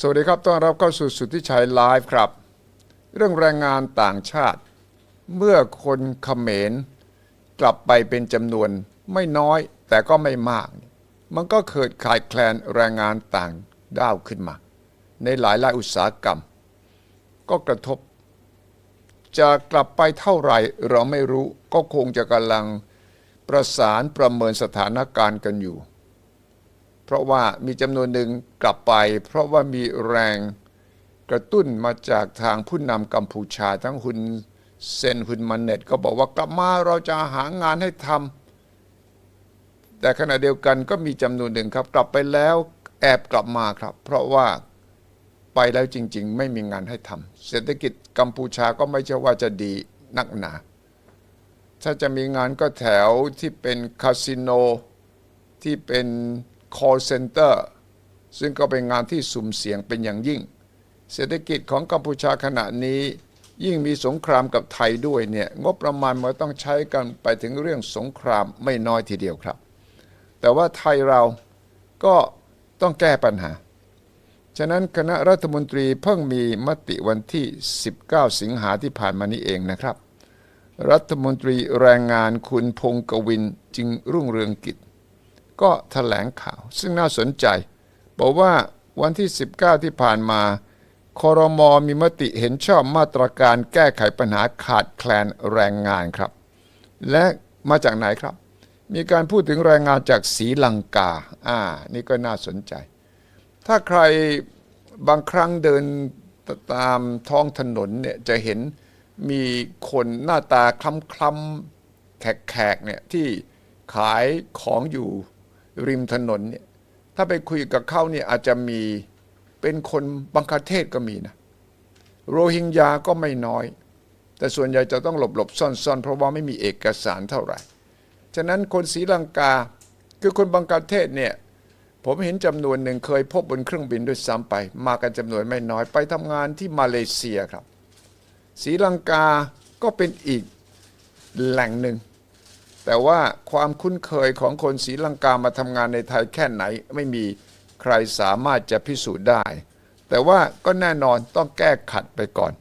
สวัสดีครับต้อนรับเข้าสู่สุทธิชัยไลฟ์ครับ เรื่องแรงงานต่างชาติ เมื่อคนเขมรกลับไปเป็นจำนวนไม่น้อยแต่ก็ไม่มาก มันก็เกิดขาดแคลนแรงงานต่างด้าวขึ้นมา ในหลายหลายอุตสาหกรรม ก็กระทบ จะกลับไปเท่าไหร่เราไม่รู้ก็คงจะกำลังประสานประเมินสถานการณ์กันอยู่ เพราะว่ามีจำนวนหนึ่งกลับไป เพราะว่ามีแรงกระตุ้นมาจากทางผู้นำกัมพูชาทั้งคุณเซนคุณมันเน็ตก็บอกว่ากลับมาเราจะหางานให้ทำแต่ขณะเดียวกันก็มีจำนวนหนึ่งครับกลับไปแล้วแอบกลับมาครับ เพราะว่าไปแล้วจริง ๆ ไม่มีงานให้ทำเศรษฐกิจกัมพูชาก็ไม่ใช่ว่าจะดีนักหนา ถ้าจะมีงานก็แถวที่เป็นคาสิโนที่เป็น call center ซึ่งก็เป็นงานที่สุ่มเสี่ยงเป็นอย่างยิ่ง เศรษฐกิจของกัมพูชาขณะนี้ ยิ่งมีสงครามกับไทยด้วยเนี่ยงบประมาณมันต้องใช้กันไปถึงเรื่องสงครามไม่น้อยทีเดียวครับ แต่ว่าไทยเราก็ต้องแก้ปัญหา ฉะนั้นคณะรัฐมนตรีเพิ่งมีมติวันที่ 19 สิงหาที่ผ่านมานี้เองนะครับ รัฐมนตรีแรงงานคุณพงศ์กวินจึงรุ่งเรืองกิจ ก็แถลงข่าว ซึ่งน่าสนใจ บอกว่าวันที่ 19 ที่ผ่านมาคอรมอมีมติเห็นชอบมาตรการแก้ไขปัญหาขาดแคลนแรงงานครับ และมาจากไหนครับ มีการพูดถึงแรงงานจากศรีลังกา อ่า นี่ก็น่าสนใจ ถ้าใครบางครั้งเดินตามท้องถนนเนี่ยจะเห็นมีคนหน้าตาคล้ำๆแขกๆเนี่ยที่ขายของอยู่ ริมถนนเนี่ยถ้าไปคุยกับเขาเนี่ยอาจจะมีเป็นคนบังคาเทศก็มีนะ โรฮิงญาก็ไม่น้อย แต่ส่วนใหญ่จะต้องหลบหลบๆซ่อนเพราะว่าไม่มีเอกสารเท่าไหร่ ฉะนั้นคนศรีลังกาคือคนบังกาเทศเนี่ยผมเห็นจำนวนหนึ่งเคยพบบนเครื่องบินด้วยซ้ำไป มากันจำนวนไม่น้อยไปทำงานที่มาเลเซียครับศรีลังกาก็เป็นอีกแหล่งหนึ่ง แต่ว่าความคุ้นเคยของคนศรีลังกามาทำงานในไทยแค่ไหน ไม่มีใครสามารถจะพิสูจน์ได้ แต่ว่าก็แน่นอนต้องแก้ขัดไปก่อน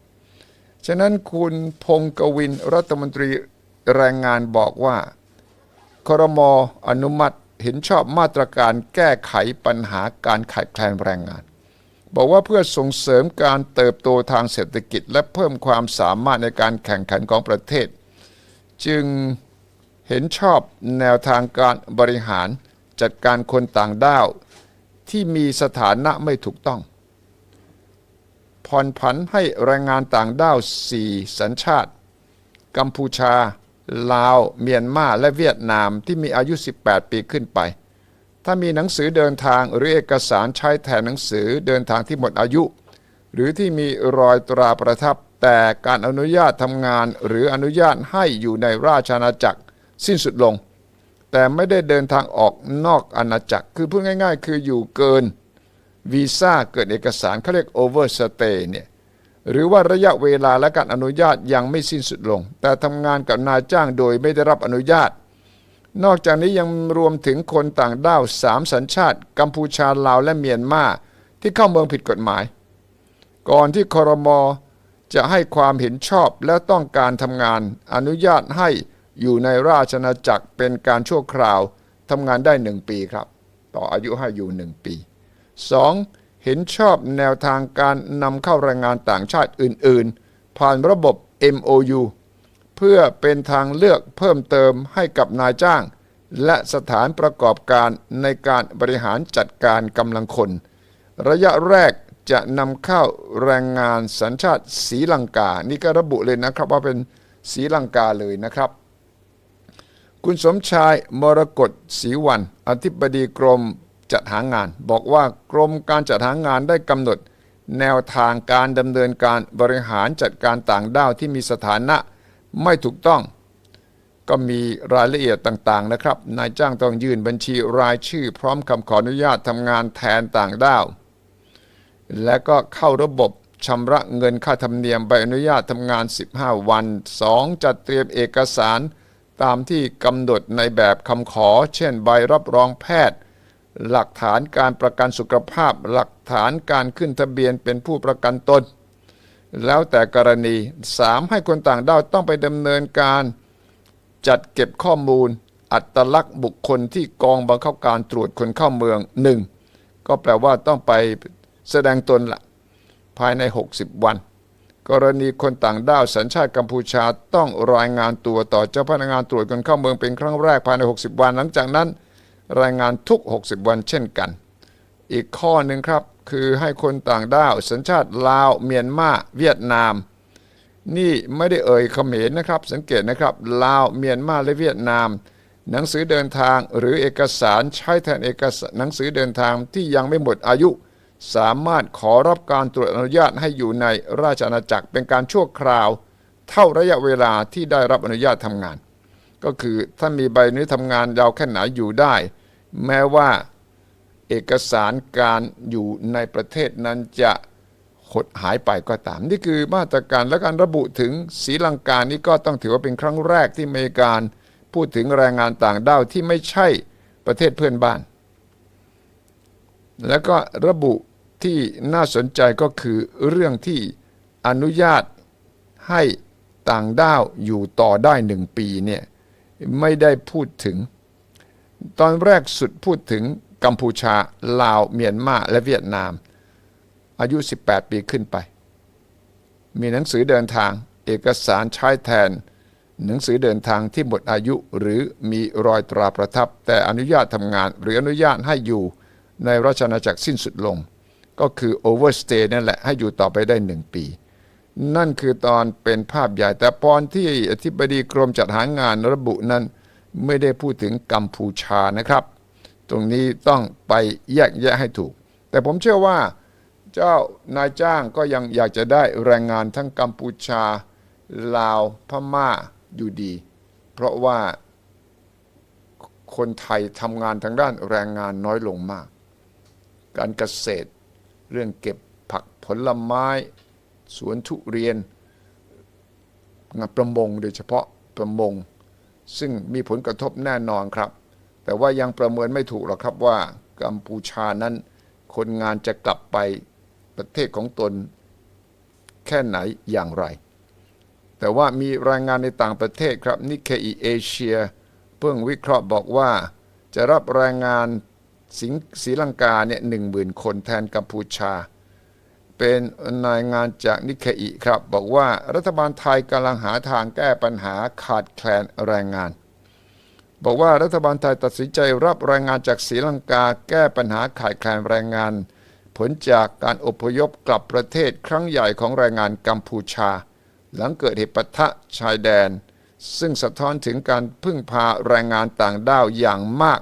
ฉะนั้นคุณพงศ์กวินรัฐมนตรีแรงงานบอกว่าครมอนุมัติเห็นชอบมาตรการแก้ไขปัญหาการขาดแคลนแรงงาน บอกว่าเพื่อส่งเสริมการเติบโตทางเศรษฐกิจ และเพิ่มความสามารถในการแข่งขันของประเทศ จึง เห็นชอบแนวทางการบริหารจัดการคนต่างด้าว ที่มีสถานะไม่ถูกต้อง ผ่อนผันให้แรงงานต่างด้าว4สัญชาติ กัมพูชา ลาว เมียนมาและเวียดนามที่มีอายุ 18 ปีขึ้นไป ถ้ามีหนังสือเดินทางหรือเอกสารใช้แทนหนังสือเดินทางที่หมดอายุ หรือที่มีรอยตราประทับแต่การอนุญาตทำงานหรืออนุญาตให้อยู่ในราชอาณาจักร สิ้นสุดลง แต่ไม่ได้เดินทางออกนอกอาณาจักร คือพูดง่ายๆ คืออยู่เกินวีซ่าเกิดเอกสารเขาเรียก overstay เตย์เนี่ยหรือว่าระยะเวลาและการอนุญาตยังไม่สิ้นสุดลง แต่ทำงานกับนายจ้างโดยไม่ได้รับอนุญาต นอกจากนี้ยังรวมถึงคนต่างด้าวสามสัญชาติ กัมพูชาลาวและเมียนมาที่เข้าเมืองผิดกฎหมาย ก่อนที่คอรมอจะให้ความเห็นชอบและต้องการทำงานอนุญาตให้ อยู่ในราชอาณาจักรเป็นการชั่วคราวทำงานได้หนึ่งปีครับ ต่ออายุให้อยู่หนึ่งปี 2. เห็นชอบแนวทางการนำเข้าแรงงานต่างชาติอื่น ๆ ผ่านระบบ MOU เพื่อเป็นทางเลือกเพิ่มเติมให้กับนายจ้าง และสถานประกอบการในการบริหารจัดการกำลังคน ระยะแรกจะนำเข้าแรงงานสัญชาติศรีลังกา นี่ก็ระบุเลยนะครับว่าเป็นศรีลังกาเลยนะครับ คุณสมชายมรกตศรีวัน อธิบดีกรมจัดหางาน บอกว่ากรมการจัดหางานได้กำหนด แนวทางการดำเนินการบริหารจัดการต่างด้าวที่มีสถานะไม่ถูกต้อง ก็มีรายละเอียดต่างๆนะครับ นายจ้างต้องยื่นบัญชีรายชื่อ พร้อมคำขออนุญาตทำงานแทนต่างด้าว และก็เข้าระบบชำระเงินค่าธรรมเนียมใบอนุญาตทำงาน 15 วัน 2. จัดเตรียมเอกสาร ตามที่กำหนดในแบบคำขอ เช่น ใบรับรองแพทย์ หลักฐานการประกันสุขภาพ หลักฐานการขึ้นทะเบียนเป็นผู้ประกันตน แล้วแต่กรณี 3. ให้คนต่างด้าวต้องไปดำเนินการ จัดเก็บข้อมูล อัตลักษณ์บุคคลที่กองบังคับการตรวจคนเข้าเมือง 1. ก็แปลว่าต้องไปแสดงตนละภายใน 60 วัน กรณีคนต่างด้าวสัญชาติกัมพูชาต้องรายงานตัวต่อเจ้าพนักงานตรวจคนเข้าเมืองเป็นครั้งแรกภายใน 60 วัน หลังจากนั้น รายงานทุก 60 วันเช่นกัน อีกข้อหนึ่งครับคือให้คนต่างด้าว สัญชาติลาวเมียนมาเวียดนาม นี่ไม่ได้เอ่ยเขมรนะครับ สังเกตนะครับลาวเมียนมาและเวียดนาม หนังสือเดินทางหรือเอกสารใช้แทนเอกสารหนังสือเดินทางที่ยังไม่หมดอายุ สามารถขอรับการตรวจอนุญาตให้อยู่ในราชอาณาจักรเป็นการชั่วคราว เท่าระยะเวลาที่ได้รับอนุญาตทำงาน ก็คือถ้ามีใบอนุญาตทำงานยาวแค่ไหนอยู่ได้ แม้ว่าเอกสารการอยู่ในประเทศนั้นจะหดหายไปก็ตาม นี่คือมาตรการและการระบุถึงศีลังกานี่ก็ต้องถือว่าเป็นครั้งแรกที่มีการพูดถึงแรงงานต่างด้าวที่ไม่ใช่ประเทศเพื่อนบ้าน แล้วก็ระบุ ที่น่าสนใจก็คือเรื่องที่อนุญาตให้ต่างด้าวอยู่ต่อได้หนึ่งปีเนี่ยไม่ได้พูดถึง ตอนแรกสุดพูดถึงกัมพูชา ลาว เมียนมาและเวียดนาม อายุ 18 ปีขึ้นไป มีหนังสือเดินทาง เอกสารใช้แทน หนังสือเดินทางที่หมดอายุหรือมีรอยตราประทับ แต่อนุญาตทำงานหรืออนุญาตให้อยู่ในราชอาณาจักรสิ้นสุดลง ก็คือ overstay นั่นแหละ ให้อยู่ต่อไปได้หนึ่งปี นั่นคือตอนเป็นภาพใหญ่ แต่ตอนที่อธิบดีกรมจัดหางานระบุนั้นไม่ได้พูดถึงกัมพูชานะครับ ตรงนี้ต้องไปแยกแยะให้ถูก แต่ผมเชื่อว่าเจ้านายจ้างก็ยังอยากจะได้แรงงานทั้งกัมพูชา ลาวพม่าอยู่ดี เพราะว่าคนไทยทำงานทางด้านแรงงานน้อยลงมาก การเกษตร เรื่องเก็บผักผลไม้ สวนทุเรียนงานประมงโดยเฉพาะประมง ซึ่งมีผลกระทบแน่นอนครับ แต่ว่ายังประเมินไม่ถูกหรอกครับว่ากัมพูชานั้น คนงานจะกลับไปประเทศของตนแค่ไหนอย่างไร แต่ว่ามีรายงานในต่างประเทศครับนิเคอีเอเชียเพิ่งวิเคราะห์บอกว่าจะรับแรงงาน สิงศรีลังกาเนี่ยหนึ่งหมื่นคนแทนกัมพูชา เป็นรายงานจากนิเคอีครับ บอกว่ารัฐบาลไทยกำลังหาทางแก้ปัญหาขาดแคลนแรงงาน บอกว่ารัฐบาลไทยตัดสินใจรับแรงงานจากศรีลังกาแก้ปัญหาขาดแคลนแรงงาน ผลจากการอพยพกลับประเทศครั้งใหญ่ของแรงงานกัมพูชา หลังเกิดเหตุปะทะชายแดน ซึ่งสะท้อนถึงการพึ่งพาแรงงานต่างด้าวอย่างมาก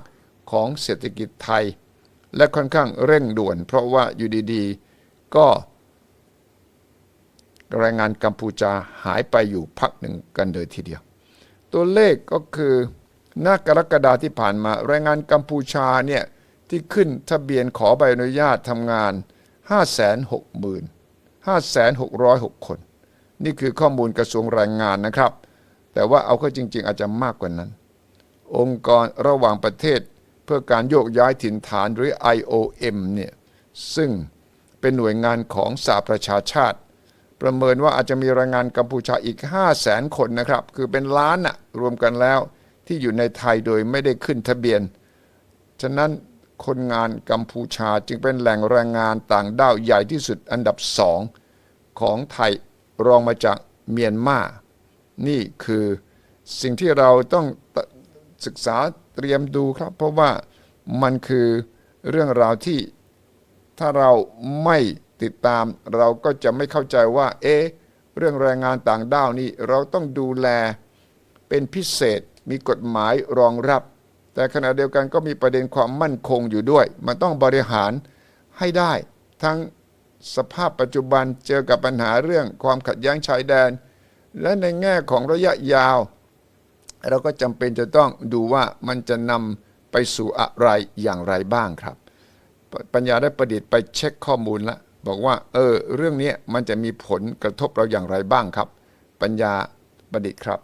ของเศรษฐกิจไทย และค่อนข้างเร่งด่วน เพราะว่าอยู่ดีๆ ก็แรงงานกัมพูชาหายไปอยู่พักหนึ่งกันเลยทีเดียว ตัวเลขก็คือหน้ากรกฎาที่ผ่านมาแรงงานกัมพูชาเนี่ยที่ขึ้นทะเบียนขอใบอนุญาตทำงาน 560,000 5,606 คน นี่คือข้อมูลกระทรวงแรงงานนะครับ แต่ว่าเอาเข้าจริง ๆ อาจจะมากกว่านั้น องค์กรระหว่างประเทศ เพื่อการโยกย้ายถิ่นฐานหรือ IOM เนี่ยซึ่งเป็นหน่วยงานของสหประชาชาติ ประเมินว่าอาจจะมีแรงงานกัมพูชาอีก 5 0 0แสนคนนะครับ คือเป็นล้านอะรวมกันแล้วที่อยู่ในไทยโดยไม่ได้ขึ้นทะเบียน ฉะนั้นคนงานกัมพูชาจึงเป็นแหล่งแรงงานต่างด้าวใหญ่ที่สุดอันดับสองของไทยรองมาจากเมียนมา นี่คือสิ่งที่เราต้องศึกษา เตรียมดูครับ เพราะว่ามันคือเรื่องราวที่ถ้าเราไม่ติดตาม เราก็จะไม่เข้าใจว่า เอ๊ะเรื่องแรงงานต่างด้าวนี่เราต้องดูแลเป็นพิเศษมีกฎหมายรองรับ แต่ขณะเดียวกันก็มีประเด็นความมั่นคงอยู่ด้วย มันต้องบริหารให้ได้ ทั้งสภาพปัจจุบันเจอกับปัญหาเรื่องความขัดแย้งชายแดน และในแง่ของระยะยาว เราก็จำเป็นจะต้องดูว่ามันจะนำไปสู่อะไรอย่างไรบ้างครับ ปัญญาได้ประดิษฐ์ไปเช็คข้อมูลแล้วบอกว่า เออ เรื่องนี้มันจะมีผลกระทบเราอย่างไรบ้างครับ ปัญญาประดิษฐ์ครับ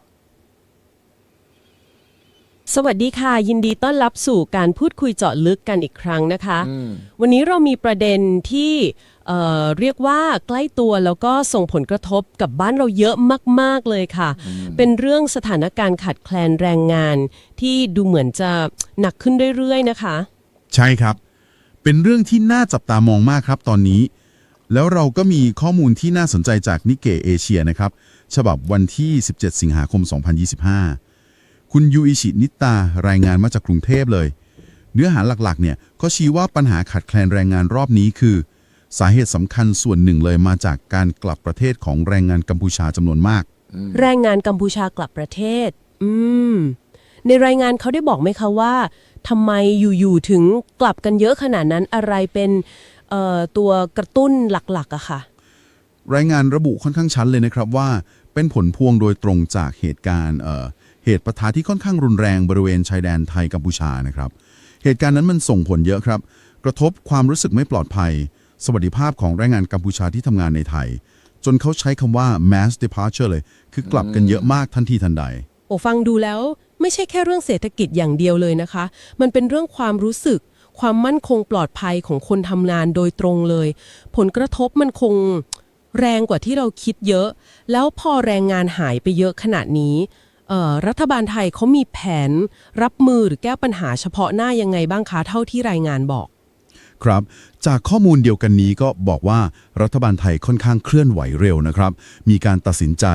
สวัสดีค่ะ ยินดีต้อนรับสู่การพูดคุยเจาะลึกกันอีกครั้งนะคะ วันนี้เรามีประเด็นที่เอ่อเรียกว่าใกล้ตัวแล้วก็ส่งผลกระทบกับบ้านเราเยอะมาก ๆ เลยค่ะ เป็นเรื่องสถานการณ์ขาดแคลนแรงงาน ที่ดูเหมือนจะหนักขึ้นเรื่อยๆนะคะ ใช่ครับ เป็นเรื่องที่น่าจับตามองมากครับตอนนี้ แล้วเราก็มีข้อมูลที่น่าสนใจจากนิเกเอเชียนะครับ ฉบับวันที่ 17 สิงหาคม 2025 คุณยูอิชินิตารายงานมาจากกรุงเทพเลย เนื้อหาหลักๆ เนี่ยก็ชี้ว่าปัญหาขาดแคลนแรงงานรอบนี้คือ สาเหตุสำคัญส่วนหนึ่งเลยมาจากการกลับประเทศของแรงงานกัมพูชาจำนวนมาก แรงงานกัมพูชากลับประเทศ อืม ในรายงานเขาได้บอกไหมคะว่าทำไมอยู่ๆถึงกลับกันเยอะขนาดนั้นอะไรเป็นเอ่อตัวกระตุ้นหลักๆอะค่ะ รายงานระบุค่อนข้างชัดเลยนะครับว่าเป็นผลพวงโดยตรงจากเหตุการณ์ เหตุปะทะที่ค่อนข้างรุนแรงบริเวณชายแดนไทยกัมพูชานะครับ เหตุการณ์นั้นมันส่งผลเยอะครับ กระทบความรู้สึกไม่ปลอดภัย สวัสดิภาพของแรงงานกัมพูชาที่ทำงานในไทย จนเขาใช้คำว่า mass departure เลย คือกลับกันเยอะมากทันทีทันใด โอ้ฟังดูแล้วไม่ใช่แค่เรื่องเศรษฐกิจอย่างเดียวเลยนะคะ มันเป็นเรื่องความรู้สึก ความมั่นคงปลอดภัยของคนทำงานโดยตรงเลย ผลกระทบมันคงแรงกว่าที่เราคิดเยอะ แล้วพอแรงงานหายไปเยอะขนาดนี้ รัฐบาลไทยเขามีแผนรับมือหรือแก้ปัญหาเฉพาะหน้ายังไงบ้างคะเท่าที่รายงานบอก ครับ จากข้อมูลเดียวกันนี้ก็บอกว่ารัฐบาลไทยค่อนข้างเคลื่อนไหวเร็วนะครับ มีการตัดสินใจ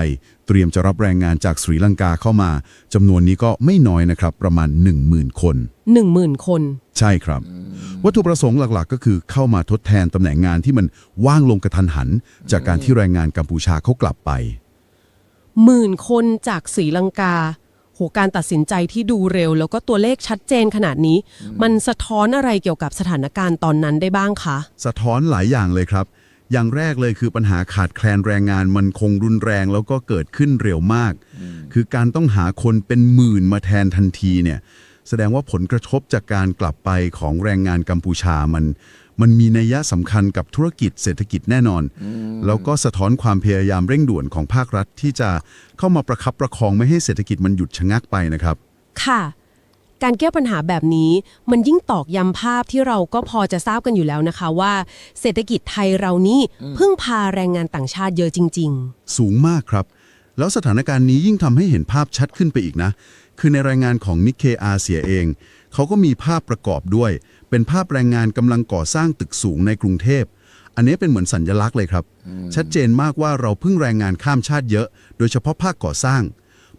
เตรียมจะรับแรงงานจากศรีลังกาเข้ามาจำนวนนี้ก็ไม่น้อยนะครับ ประมาณ 10,000 คน 10,000 คน ใช่ครับ วัตถุประสงค์หลักๆ ก็คือเข้ามาทดแทนตำแหน่งงานที่มันว่างลงกระทันหัน จากการที่แรงงานกัมพูชาเขากลับไป หมื่นคนจากศรีลังกาโหการตัดสินใจที่ดูเร็ว แล้วก็ตัวเลขชัดเจนขนาดนี้ มันสะท้อนอะไรเกี่ยวกับสถานการณ์ตอนนั้นได้บ้างคะ สะท้อนหลายอย่างเลยครับ อย่างแรกเลยคือปัญหาขาดแคลนแรงงานมันคงรุนแรงแล้วก็เกิดขึ้นเร็วมาก คือการต้องหาคนเป็นหมื่นมาแทนทันทีเนี่ย แสดงว่าผลกระทบจากการกลับไปของแรงงานกัมพูชามันมันมีนัยยะสำคัญกับธุรกิจเศรษฐกิจแน่นอน แล้วก็สะท้อนความพยายามเร่งด่วนของภาครัฐ ที่จะเข้ามาประคับประคองไม่ให้เศรษฐกิจมันหยุดชะงักไปนะครับ ค่ะ การแก้ปัญหาแบบนี้มันยิ่งตอกย้ำภาพที่เราก็พอจะทราบกันอยู่แล้วนะคะว่า เศรษฐกิจไทยเรานี่พึ่งพาแรงงานต่างชาติเยอะจริงสูงมากครับ แล้วสถานการณ์นี้ยิ่งทำให้เห็นภาพชัดขึ้นไปอีกนะ คือในรายงานของนิเคอาเซียเอง เขาก็มีภาพประกอบด้วย เป็นภาพแรงงานกำลังก่อสร้างตึกสูงในกรุงเทพ อันนี้เป็นเหมือนสัญญลักษณ์เลยครับ ชัดเจนมากว่าเราพึ่งแรงงานข้ามชาติเยอะ โดยเฉพาะภาคก่อสร้าง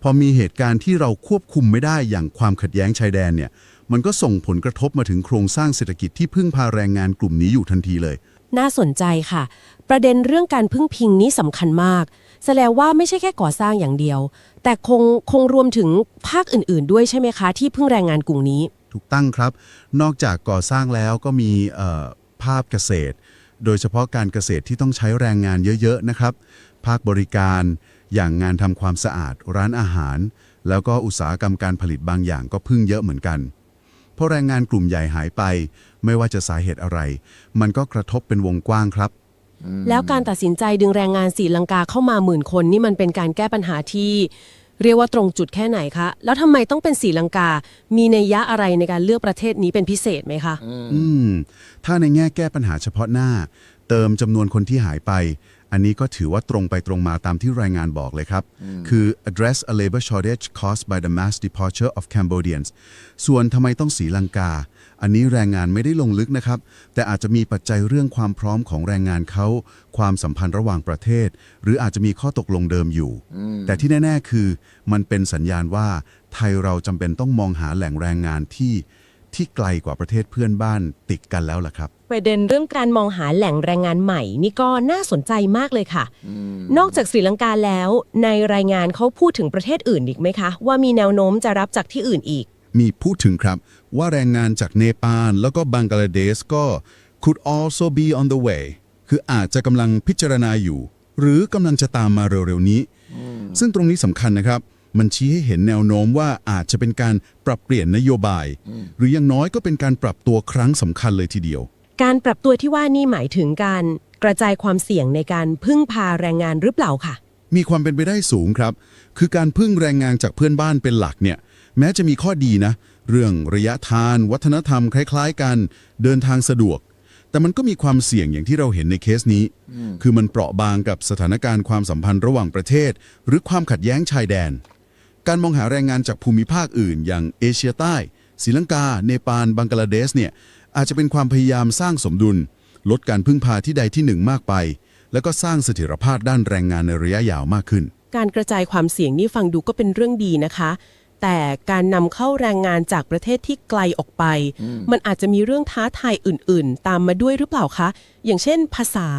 พอมีเหตุการณ์ที่เราควบคุมไม่ได้อย่างความขัดแย้งชายแดนเนี่ย มันก็ส่งผลกระทบมาถึงโครงสร้างเศรษฐกิจที่พึ่งพาแรงงานกลุ่มนี้อยู่ทันทีเลยๆน่าสนใจค่ะ ประเด็นเรื่องการพึ่งพิงนี้สำคัญมาก แสดงว่าไม่ใช่แค่ก่อสร้างอย่างเดียว แต่คงคงรวมถึงภาคอื่น ๆ ด้วยใช่ไหมคะ ที่พึ่งแรงงานกลุ่มนี้ ถูกตั้งครับ นอกจากก่อสร้างแล้วก็มีเอ่อภาพเกษตร โดยเฉพาะการเกษตรที่ต้องใช้แรงงานเยอะ ๆ นะครับ ภาคบริการอย่างงานทำความสะอาด ร้านอาหาร แล้วก็อุตสาหกรรมการผลิตบางอย่างก็พึ่งเยอะเหมือนกันเพราะแรงงานกลุ่มใหญ่หายไป ไม่ว่าจะสาเหตุอะไร มันก็กระทบเป็นวงกว้างครับ แล้วการตัดสินใจดึงแรงงานศรีลังกาเข้ามาหมื่นคนนี่มันเป็นการแก้ปัญหาที่ เรียกว่าตรงจุดแค่ไหนคะ แล้วทำไมต้องเป็นศรีลังกา มีนัยยะอะไรในการเลือกประเทศนี้เป็นพิเศษไหมคะ อืม ถ้าในแง่แก้ปัญหาเฉพาะหน้า เติมจำนวนคนที่หายไป อันนี้ก็ถือว่าตรงไปตรงมาตามที่รายงานบอกเลยครับ คือ address a labor shortage caused by the mass departure of Cambodians ส่วนทำไมต้องสีลังกา อันนี้แรงงานไม่ได้ลงลึกนะครับ แต่อาจจะมีปัจจัยเรื่องความพร้อมของแรงงานเขา ความสัมพันธ์ระหว่างประเทศ หรืออาจจะมีข้อตกลงเดิมอยู่ แต่ที่แน่ ๆ คือมันเป็นสัญญาณว่าไทยเราจำเป็นต้องมองหาแหล่งแรงงานที่ที่ไกลกว่าประเทศเพื่อนบ้านติดกันแล้วล่ะครับ ประเด็นเรื่องการมองหาแหล่งแรงงานใหม่ นี่ก็น่าสนใจมากเลยค่ะ นอกจากศรีลังกาแล้ว ในรายงานเขาพูดถึงประเทศอื่นอีกไหมคะ ว่ามีแนวโน้มจะรับจากที่อื่นอีก มีพูดถึงครับ ว่าแรงงานจากเนปาลแล้วก็บังกลาเทศก็ could also be on the way คืออาจจะกำลังพิจารณาอยู่ หรือกำลังจะตามมาเร็วๆนี้ ซึ่งตรงนี้สำคัญนะครับ มันชี้ให้เห็นแนวโน้มว่าอาจจะเป็นการปรับเปลี่ยนนโยบาย หรืออย่างน้อยก็เป็นการปรับตัวครั้งสำคัญเลยทีเดียว การปรับตัวที่ว่านี่หมายถึงการกระจายความเสี่ยงในการพึ่งพาแรงงานหรือเปล่าค่ะ มีความเป็นไปได้สูงครับ คือการพึ่งแรงงานจากเพื่อนบ้านเป็นหลักเนี่ย แม้จะมีข้อดีนะ เรื่องระยะทาน วัฒนธรรม คล้าย ๆ กัน เดินทางสะดวก แต่มันก็มีความเสี่ยงอย่างที่เราเห็นในเคสนี้ คือมันเปราะบางกับสถานการณ์ความสัมพันธ์ระหว่างประเทศ หรือความขัดแย้งชายแดน การมองหาแรงงานจากภูมิภาคอื่น อย่างเอเชียใต้ศรีลังกา เนปาล บังกลาเทศเนี่ยอาจจะเป็นความพยายามสร้างสมดุล ลดการพึ่งพาที่ใดที่หนึ่งมากไป แล้วก็สร้างเสถียรภาพด้านแรงงานในระยะยาวมากขึ้น การกระจายความเสี่ยงนี่ฟังดูก็เป็นเรื่องดีนะคะ แต่การนำเข้าแรงงานจากประเทศที่ไกลออกไป มันอาจจะมีเรื่องท้าทายอื่น ๆ ตามมาด้วยหรือเปล่าคะ อย่างเช่น ภาษา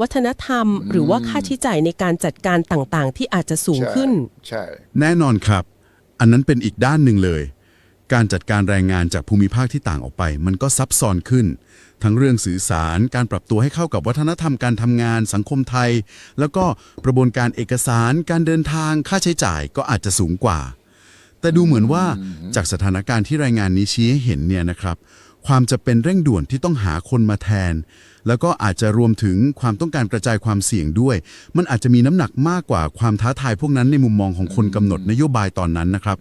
วัฒนธรรม หรือว่าค่าใช้จ่ายในการจัดการต่างๆ ที่อาจจะสูงขึ้น ใช่ แน่นอนครับ อันนั้นเป็นอีกด้านหนึ่งเลย การจัดการแรงงานจากภูมิภาคที่ต่างออกไป มันก็ซับซ้อนขึ้น ทั้งเรื่องสื่อสารการปรับตัวให้เข้ากับวัฒนธรรมการทำงานสังคมไทย แล้วก็กระบวนการเอกสาร การเดินทางค่าใช้จ่ายก็อาจจะสูงกว่า แต่ดูเหมือนว่าจากสถานการณ์ที่รายงานนี้ชี้ให้เห็นเนี่ยนะครับ ความจะเป็นเร่งด่วนที่ต้องหาคนมาแทน แล้วก็อาจจะรวมถึงความต้องการกระจายความเสี่ยงด้วย มันอาจจะมีน้ำหนักมากกว่าความท้าทายพวกนั้นในมุมมองของคนกำหนดนโยบายตอนนั้นนะครับ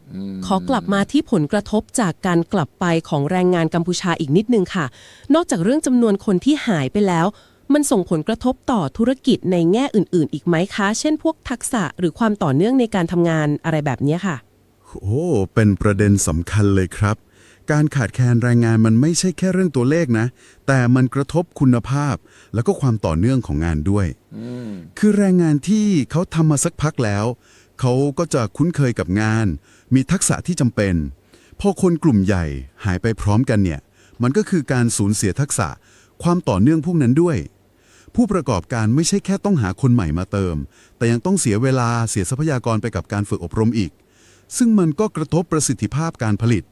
ขอกลับมาที่ผลกระทบจากการกลับไปของแรงงานกัมพูชาอีกนิดนึงค่ะ นอกจากเรื่องจำนวนคนที่หายไปแล้ว มันส่งผลกระทบต่อธุรกิจในแง่อื่น ๆ อีกไหมคะ เช่น พวกทักษะหรือความต่อเนื่องในการทำงานอะไรแบบเนี้ยค่ะ โอ้ เป็นประเด็นสำคัญเลยครับ การขาดแคลนแรงงานมันไม่ใช่แค่เรื่องตัวเลขนะ แต่มันกระทบคุณภาพ แล้วก็ความต่อเนื่องของงานด้วย คือแรงงานที่เขาทำมาสักพักแล้ว เขาก็จะคุ้นเคยกับงาน มีทักษะที่จำเป็น พอคนกลุ่มใหญ่หายไปพร้อมกันเนี่ย มันก็คือการสูญเสียทักษะ ความต่อเนื่องพวกนั้นด้วย ผู้ประกอบการไม่ใช่แค่ต้องหาคนใหม่มาเติม แต่ยังต้องเสียเวลาเสียทรัพยากรไปกับการฝึกอบรมอีก ซึ่งมันก็กระทบประสิทธิภาพการผลิต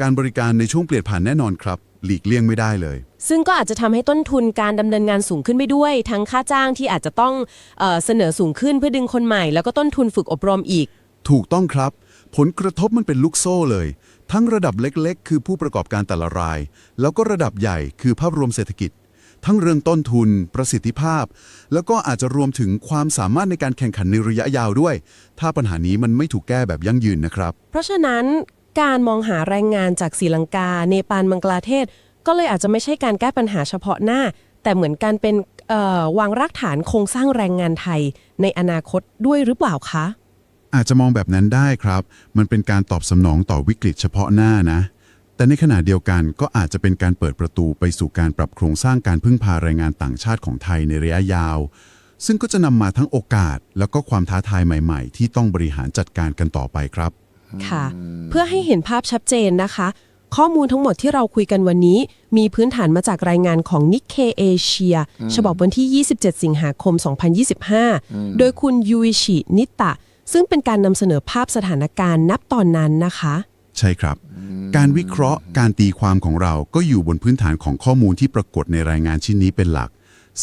การบริการในช่วงเปลี่ยนผ่านแน่นอนครับ หลีกเลี่ยงไม่ได้เลย ซึ่งก็อาจจะทำให้ต้นทุนการดำเนินงานสูงขึ้นไปด้วย ทั้งค่าจ้างที่อาจจะต้องเออเสนอสูงขึ้นเพื่อดึงคนใหม่ แล้วก็ต้นทุนฝึกอบรมอีก ถูกต้องครับ ผลกระทบมันเป็นลูกโซ่เลย ทั้งระดับเล็กๆ คือผู้ประกอบการแต่ละราย แล้วก็ระดับใหญ่คือภาพรวมเศรษฐกิจ ทั้งเรื่องต้นทุน ประสิทธิภาพ แล้วก็อาจจะรวมถึงความสามารถในการแข่งขันในระยะยาวด้วย ถ้าปัญหานี้มันไม่ถูกแก้แบบยั่งยืนนะครับ เพราะฉะนั้น การมองหาแรงงานจากศรีลังกา เนปาลบังกลาเทศ ก็เลยอาจจะไม่ใช่การแก้ปัญหาเฉพาะหน้า แต่เหมือนการเป็นวางรากฐานโครงสร้างแรงงานไทย ในอนาคตด้วยหรือเปล่าคะ อาจจะมองแบบนั้นได้ครับ มันเป็นการตอบสนองต่อวิกฤตเฉพาะหน้านะ แต่ในขณะเดียวกันก็อาจจะเป็นการเปิดประตูไปสู่การปรับโครงสร้างการพึ่งพาแรงงานต่างชาติของไทยในระยะยาว ซึ่งก็จะนำมาทั้งโอกาส แล้วก็ความท้าทายใหม่ ๆ ที่ต้องบริหารจัดการกันต่อไปครับ ค่ะ เพื่อให้เห็นภาพชัดเจนนะคะ ข้อมูลทั้งหมดที่เราคุยกันวันนี้ มีพื้นฐานมาจากรายงานของ Nikkei Asia ฉบับวันที่ 27 สิงหาคม 2025 โดยคุณยูอิชินิตะ ซึ่งเป็นการนำเสนอภาพสถานการณ์นับตอนนั้นนะคะ ใช่ครับ การวิเคราะห์การตีความของเราก็อยู่บนพื้นฐานของข้อมูลที่ปรากฏในรายงานชิ้นนี้เป็นหลัก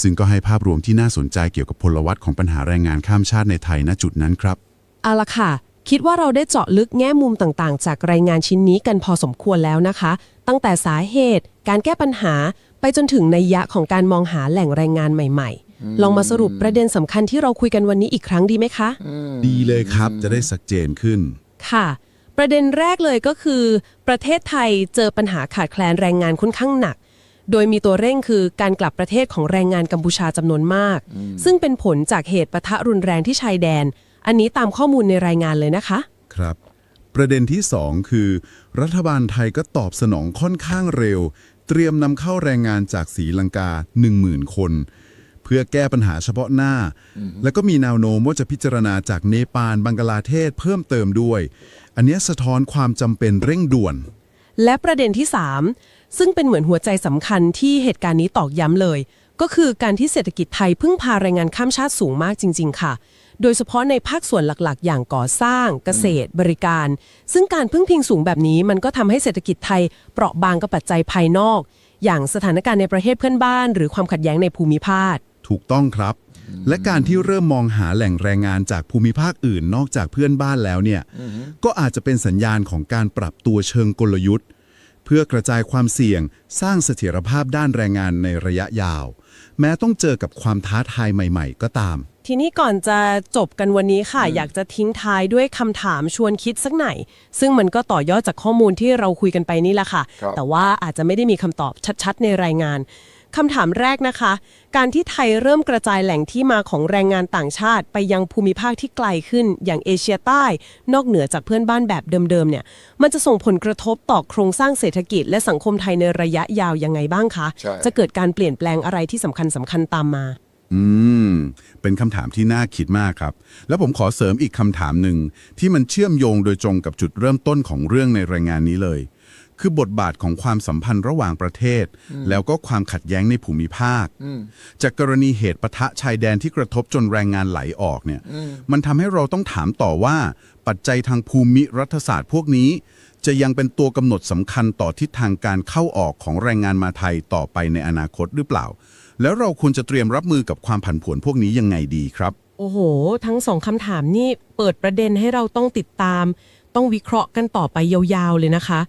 ซึ่งก็ให้ภาพรวมที่น่าสนใจเกี่ยวกับพลวัตของปัญหาแรงงานข้ามชาติในไทยณจุดนั้นครับ เอาละค่ะ คิดว่าเราได้เจาะลึกแง่มุมต่างๆ จากรายงานชิ้นนี้กันพอสมควรแล้วนะคะ ตั้งแต่สาเหตุ การแก้ปัญหา ไปจนถึงนัยยะของการมองหาแหล่งแรงงานใหม่ ๆ ลองมาสรุปประเด็นสำคัญที่เราคุยกันวันนี้อีกครั้งดีไหมคะ ดีเลยครับจะได้สักเจนขึ้น ค่ะ ประเด็นแรกเลยก็คือ ประเทศไทยเจอปัญหาขาดแคลนแรงงานค่อนข้างหนัก โดยมีตัวเร่งคือการกลับประเทศของแรงงานกัมพูชาจำนวนมาก ซึ่งเป็นผลจากเหตุปะทะรุนแรงที่ชายแดน อันนี้ตามข้อมูลในรายงานเลยนะคะ ครับ ประเด็นที่ 2 คือ รัฐบาลไทยก็ตอบสนองค่อนข้างเร็ว เตรียมนำเข้าแรงงานจากศรีลังกา 10,000 คน เพื่อแก้ปัญหาเฉพาะหน้า แล้วก็มีแนวโน้มว่าจะพิจารณาจากเนปาลบังกลาเทศเพิ่มเติมด้วย อันเนี้ยสะท้อนความจำเป็นเร่งด่วน และประเด็นที่ 3 ซึ่งเป็นเหมือนหัวใจสำคัญที่เหตุการณ์นี้ตอกย้ำเลย ก็คือการที่เศรษฐกิจไทยพึ่งพาแรงงานข้ามชาติสูงมากจริง ๆ ค่ะ โดยเฉพาะในภาคส่วนหลักๆ อย่างก่อสร้างเกษตรบริการ ซึ่งการพึ่งพิงสูงแบบนี้มันก็ทำให้เศรษฐกิจไทยเปราะบางกับปัจจัยภายนอก อย่างสถานการณ์ในประเทศเพื่อนบ้าน หรือความขัดแย้งในภูมิภาค ถูกต้องครับ และการที่เริ่มมองหาแหล่งแรงงานจากภูมิภาคอื่นนอกจากเพื่อนบ้านแล้วเนี่ยก็อาจจะเป็นสัญญาณของการปรับตัวเชิงกลยุทธ์ เพื่อกระจายความเสี่ยงสร้างเสถียรภาพด้านแรงงานในระยะยาว แม้ต้องเจอกับความท้าทายใหม่ ๆ ก็ตาม ทีนี้ก่อนจะจบกันวันนี้ค่ะ อยากจะทิ้งท้ายด้วยคำถามชวนคิดสักหน่อย ซึ่งมันก็ต่อยอดจากข้อมูลที่เราคุยกันไปนี่แหละค่ะ ครับแต่ว่าอาจจะไม่ได้มีคำตอบชัดๆ ในรายงานคำถามแรกนะคะ การที่ไทยเริ่มกระจายแหล่งที่มาของแรงงานต่างชาติ ไปยังภูมิภาคที่ไกลขึ้น อย่างเอเชียใต้ นอกเหนือจากเพื่อนบ้านแบบเดิมๆเนี่ย มันจะส่งผลกระทบต่อโครงสร้างเศรษฐกิจ และสังคมไทยในระยะยาวยังไงบ้างคะ ใช่ จะเกิดการเปลี่ยนแปลงอะไรที่สำคัญสคัญๆตามมา อืม เป็นคำถามที่น่าคิดมากครับ แล้วผมขอเสริมอีกคำถามหนึ่งที่มันเชื่อมโยงโดยตรงกับจุดเริ่มต้นของเรื่องในรายงานนี้เลย คือบทบาทของความสัมพันธ์ระหว่างประเทศ แล้วก็ความขัดแย้งในภูมิภาค จากกรณีเหตุปะทะชายแดนที่กระทบจนแรงงานไหลออกเนี่ย มันทำให้เราต้องถามต่อว่า ปัจจัยทางภูมิรัฐศาสตร์พวกนี้ จะยังเป็นตัวกำหนดสำคัญต่อทิศทางการเข้าออกของแรงงานมาไทยต่อไปในอนาคตหรือเปล่า แล้วเราควรจะเตรียมรับมือกับความผันผวนพวกนี้ยังไงดีครับ โอ้โห ทั้งสองคำถามนี่เปิดประเด็นให้เราต้องติดตาม ต้องวิเคราะห์กันต่อไปยาวๆเลยนะคะ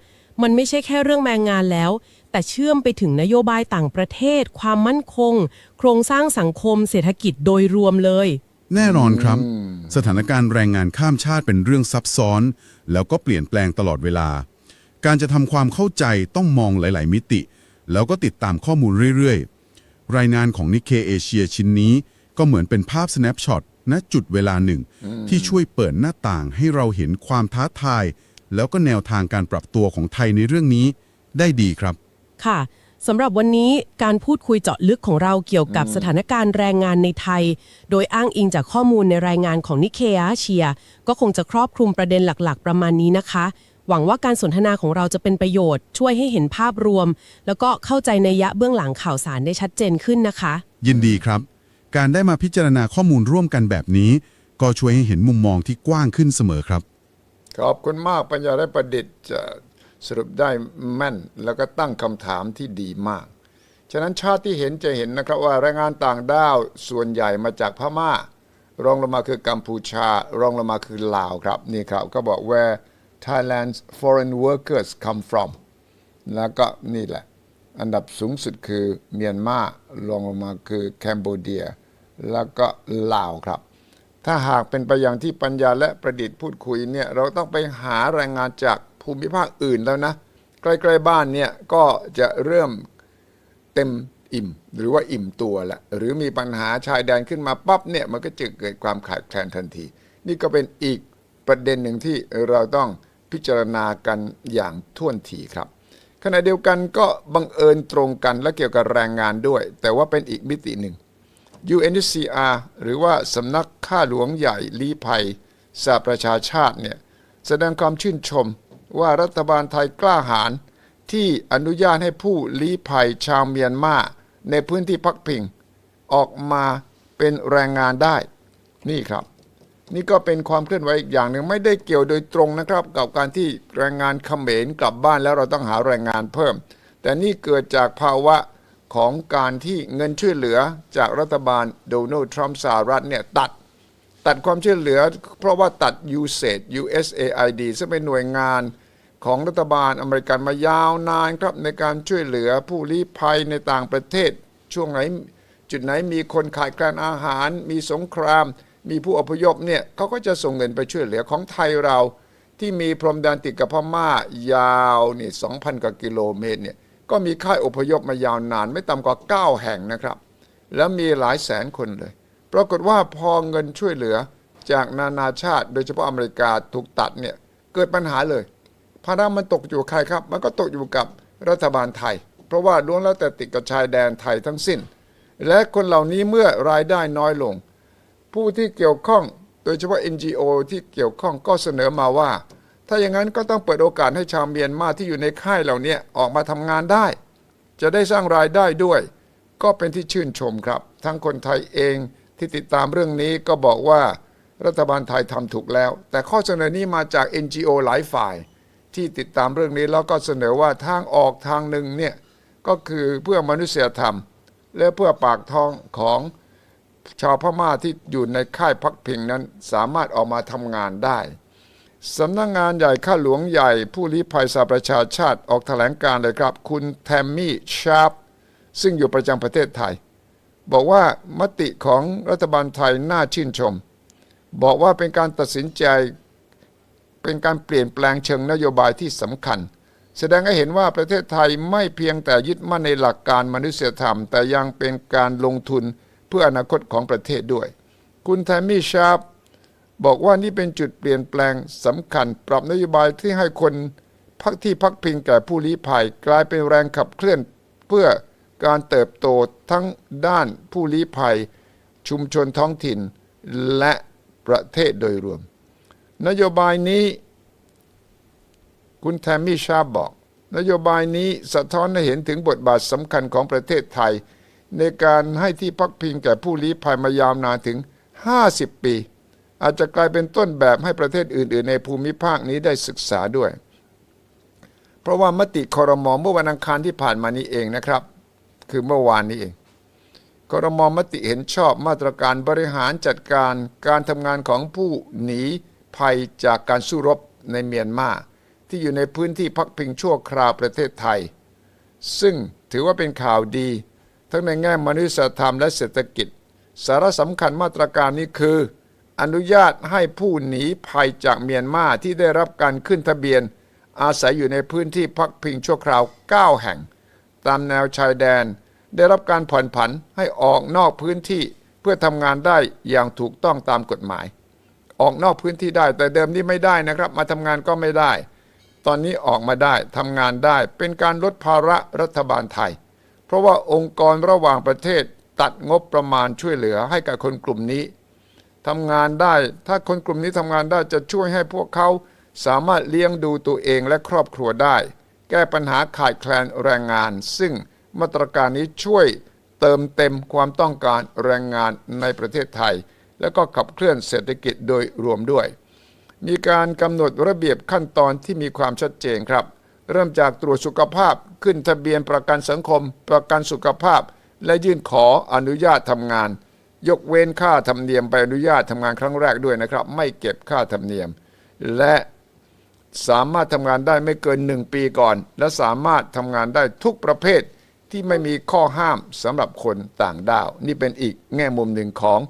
มันไม่ใช่แค่เรื่องแรงงานแล้ว แต่เชื่อมไปถึงนโยบายต่างประเทศ ความมั่นคง โครงสร้างสังคม เศรษฐกิจโดยรวมเลย แน่นอนครับ สถานการณ์แรงงานข้ามชาติเป็นเรื่องซับซ้อน แล้วก็เปลี่ยนแปลงตลอดเวลา การจะทำความเข้าใจต้องมองหลาย ๆ มิติ แล้วก็ติดตามข้อมูลเรื่อยๆ รายงานของนิเคเอเชียชิ้นนี้ ก็เหมือนเป็นภาพ snapshot ณจุดเวลาหนึ่ง ที่ช่วยเปิดหน้าต่างให้เราเห็นความท้าทาย แล้วก็แนวทางการปรับตัวของไทยในเรื่องนี้ ได้ดีครับ ค่ะสำหรับวันนี้การพูดคุยเจาะลึกของเราเกี่ยวกับสถานการณ์แรงงานในไทย โดยอ้างอิงจากข้อมูลในรายงานของนิเคอาเชีย ก็คงจะครอบคลุมประเด็นหลักๆ ประมาณนี้นะคะ หวังว่าการสนทนาของเราจะเป็นประโยชน์ ช่วยให้เห็นภาพรวม แล้วก็เข้าใจในยยะเบื้องหลังข่าวสารได้ชัดเจนขึ้นนะคะ ยินดีครับ การได้มาพิจารณาข้อมูลร่วมกันแบบนี้ ก็ช่วยให้เห็นมุมมองที่กว้างขึ้นเสมอครับ ขอบคุณมากปัญญาได้ประดิษฐ์จะสรุปได้แม่นแล้วก็ตั้งคำถามที่ดีมาก ฉะนั้นชาติที่เห็นจะเห็นนะครับว่าแรงงานต่างด้าวส่วนใหญ่มาจากพม่า รองลงมาคือกัมพูชา รองลงมาคือลาวครับ นี่ครับก็บอก where Thailand's foreign workers come from แล้วก็นี่แหละ อันดับสูงสุดคือเมียนมารองลงมาคือแคนเบเดีย แล้วก็ลาวครับ ถ้าหากเป็นไปอย่างที่ปัญญาและประดิษฐ์พูดคุยเนี่ย เราต้องไปหาแรงงานจากภูมิภาคอื่นแล้วนะ ใกล้ๆบ้านเนี่ย ก็จะเริ่มเต็มอิ่ม หรือว่าอิ่มตัวละหรือมีปัญหาชายแดนขึ้นมาปั๊บเนี่ย มันก็จะเกิดความขาดแคลนทันที นี่ก็เป็นอีกประเด็นหนึ่งที่เราต้อง พิจารณากันอย่างท่วนทีครับ ขณะเดียวกันก็บังเอิญตรงกันและเกี่ยวกับแรงงานด้วย แต่ว่าเป็นอีกมิติหนึ่ง UNHCR หรือว่าสำนักข้าหลวงใหญ่ลี้ภัยสหประชาชาติเนี่ยแสดงความชื่นชมว่ารัฐบาลไทยกล้าหาญที่อนุญาตให้ผู้ลี้ภัยชาวเมียนมาในพื้นที่พักพิง ออกมาเป็นแรงงานได้ นี่ครับ นี่ก็เป็นความเคลื่อนไหวอีกอย่างหนึ่งไม่ได้เกี่ยวโดยตรงนะครับ กับการที่แรงงานเขมรกลับบ้านแล้วเราต้องหาแรงงานเพิ่ม แต่นี่เกิดจากภาวะของการที่เงินช่วยเหลือจากรัฐบาลโดนัลด์ทรัมป์สหรัฐเนี่ยตัดตัดความช่วยเหลือ เพราะว่าตัด USAID USAID ซึ่งเป็นหน่วยงานของรัฐบาลอเมริกันมายาวนานครับในการช่วยเหลือผู้ลี้ภัยในต่างประเทศ ช่วงไหนจุดไหนมีคนขาดแคลนอาหารมีสงคราม มีผู้อพยพเนี่ยเขาก็จะส่งเงินไปช่วยเหลือของไทยเราที่มีพรมแดนติดกับพม่ายาวนี่2,000กว่ากิโลเมตรเนี่ยก็มีค่ายอพยพมายาวนานไม่ต่ำกว่า 9 แห่งนะครับ แล้วมีหลายแสนคนเลย ปรากฏว่าพอเงินช่วยเหลือจากนานาชาติ โดยเฉพาะอเมริกาถูกตัดเนี่ยเกิดปัญหาเลยภาระมันตกอยู่ใครครับ มันก็ตกอยู่กับรัฐบาลไทย เพราะว่าล้วนแล้วแต่ติดกับชายแดนไทยทั้งสิ้น และคนเหล่านี้เมื่อรายได้น้อยลง ผู้ที่เกี่ยวข้องโดยเฉพาะ NGO ที่เกี่ยวข้องก็เสนอมาว่า ถ้าอย่างนั้นก็ต้องเปิดโอกาสให้ชาวเมียนมาที่อยู่ในค่ายเหล่านี้ออกมาทำงานได้ จะได้สร้างรายได้ด้วย ก็เป็นที่ชื่นชมครับ ทั้งคนไทยเองที่ติดตามเรื่องนี้ก็บอกว่ารัฐบาลไทยทำถูกแล้ว แต่ข้อเสนอนี้มาจาก NGO หลายฝ่าย ที่ติดตามเรื่องนี้แล้วก็เสนอว่าทางออกทางหนึ่งเนี่ยก็คือเพื่อมนุษยธรรม และเพื่อปากท้องของ ชาวพม่าที่อยู่ในค่ายพักพิงนั้นสามารถออกมาทำงานได้สำนักงงานใหญ่ข้าหลวงใหญ่ผู้ลี้ภัยสหประชาชาติออกแถลงการเลยครับ คุณแทมมี่ชาร์ปซึ่งอยู่ประจำประเทศไทย บอกว่ามติของรัฐบาลไทยน่าชื่นชม บอกว่าเป็นการตัดสินใจเป็นการเปลี่ยนแปลงเชิงนโยบายที่สำคัญ แสดงให้เห็นว่าประเทศไทยไม่เพียงแต่ยึดมั่นในหลักการมนุษยธรรม แต่ยังเป็นการลงทุน พื่ออนาคตของประเทศด้วย คุณแทมมี่ชาร์ปบอกว่านี่เป็นจุดเปลี่ยนแปลงสำคัญ ปรับนโยบายที่ให้คนพักที่พักพิงแก่ผู้ลี้ภัย กลายเป็นแรงขับเคลื่อนเพื่อการเติบโตทั้งด้านผู้ลี้ภัย ชุมชนท้องถิ่น และประเทศโดยรวม นโยบายนี้ คุณแทมมี่ชาบบอก นโยบายนี้สะท้อนให้เห็นถึงบทบาทสำคัญของประเทศไทย ในการให้ที่พักพิงแก่ผู้ลี้ภัยมายาวนานถึง 50 ปี อาจจะกลายเป็นต้นแบบให้ประเทศอื่น ๆ ในภูมิภาคนี้ได้ศึกษาด้วย เพราะว่ามติคอรมอเมื่อวันอังคารที่ผ่านมานี้เองนะครับ คือเมื่อวานนี้เองคอรมอมติเห็นชอบมาตรการบริหารจัดการการทำงานของผู้หนีภัยจากการสู้รบในเมียนมาที่อยู่ในพื้นที่พักพิงชั่วคราวประเทศไทย ซึ่งถือว่าเป็นข่าวดี ทั้งในแง่มนุษยธรรมและเศรษฐกิจ สาระสำคัญมาตรการนี้คือ อนุญาตให้ผู้หนีภัยจากเมียนมาที่ได้รับการขึ้นทะเบียน อาศัยอยู่ในพื้นที่พักพิงชั่วคราว 9 แห่ง ตามแนวชายแดน ได้รับการผ่อนผันให้ออกนอกพื้นที่เพื่อทำงานได้อย่างถูกต้องตามกฎหมาย ออกนอกพื้นที่ได้แต่เดิมนี่ไม่ได้นะครับ มาทำงานก็ไม่ได้ ตอนนี้ออกมาได้ทำงานได้เป็นการลดภาระรัฐบาลไทย ราะว่าองค์กรระหว่างประเทศตัดงบประมาณช่วยเหลือให้กับคนกลุ่มนี้ทำงานได้ ถ้าคนกลุ่มนี้ทำงานได้จะช่วยให้พวกเขาสามารถเลี้ยงดูตัวเองและครอบครัวได้ แก้ปัญหาขาดแคลนแรงงาน ซึ่งมาตรการนี้ช่วยเติมเต็มความต้องการแรงงานในประเทศไทย แล้วก็ขับเคลื่อนเศรษฐกิจโดยรวมด้วย มีการกำหนดระเบียบขั้นตอนที่มีความชัดเจนครับ เริ่มจากตรวจสุขภาพขึ้นทะเบียนประกันสังคม ประกันสุขภาพ และยื่นขออนุญาตทำงาน ยกเว้นค่าธรรมเนียมใบอนุญาตทำงานครั้งแรกด้วยนะครับ ไม่เก็บค่าธรรมเนียม และสามารถทำงานได้ไม่เกิน 1 ปีก่อน และสามารถทำงานได้ทุกประเภทที่ไม่มีข้อห้ามสำหรับคนต่างด้าว นี่เป็นอีกแง่มุมหนึ่งของ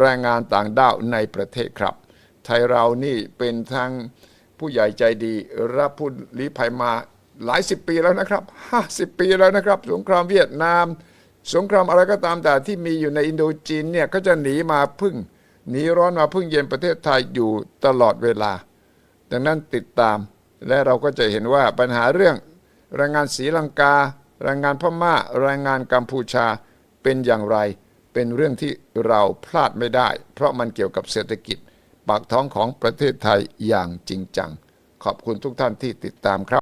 แรงงานต่างด้าวในประเทศครับ ไทยเรานี่เป็นทาง ผู้ใหญ่ใจดีรับผู้ลี้ภัยมาหลายสิบปีแล้วนะครับ50ปีแล้วนะครับ สงครามเวียดนาม สงครามอะไรก็ตามแต่ที่มีอยู่ในอินโดจีนเนี่ยก็จะหนีมาพึ่งหนีร้อนมาพึ่งเย็นประเทศไทยอยู่ตลอดเวลา ดังนั้นติดตาม และเราก็จะเห็นว่าปัญหาเรื่องแรงงานศรีลังกาแรงงานพม่าแรงงานกัมพูชาเป็นอย่างไร เป็นเรื่องที่เราพลาดไม่ได้ เพราะมันเกี่ยวกับเศรษฐกิจ ปากท้องของประเทศไทยอย่างจริงจัง ขอบคุณทุกท่านที่ติดตามครับ